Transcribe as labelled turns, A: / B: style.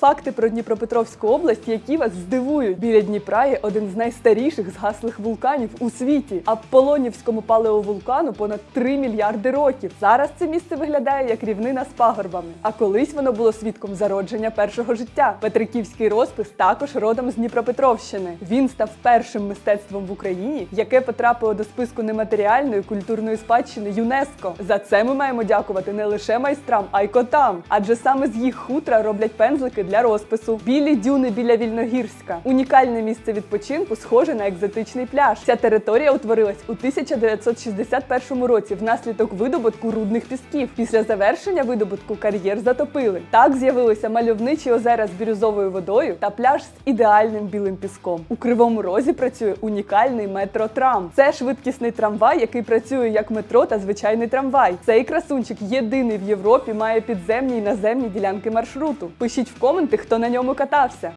A: Факти про Дніпропетровську область, які вас здивують. Біля Дніпра є один з найстаріших згаслих вулканів у світі. А Полонівському палеовулкану понад 3 мільярди років. Зараз це місце виглядає як рівнина з пагорбами. А колись воно було свідком зародження першого життя. Петриківський розпис також родом з Дніпропетровщини. Він став першим мистецтвом в Україні, яке потрапило до списку нематеріальної культурної спадщини ЮНЕСКО. За це ми маємо дякувати не лише майстрам, а й котам. Адже саме з їх хутра роблять пензлики для розпису. Білі дюни біля Вільногірська. Унікальне місце відпочинку, схоже на екзотичний пляж. Ця територія утворилась у 1961 році внаслідок видобутку рудних пісків. Після завершення видобутку кар'єр затопили. Так з'явилися мальовничі озера з бірюзовою водою та пляж з ідеальним білим піском. У кривому розі працює унікальний метротрам. Це швидкісний трамвай, який працює як метро та звичайний трамвай. Цей красунчик єдиний в Європі має підземні і наземні ділянки маршруту. Пишіть в коменти, хто на ньому катався.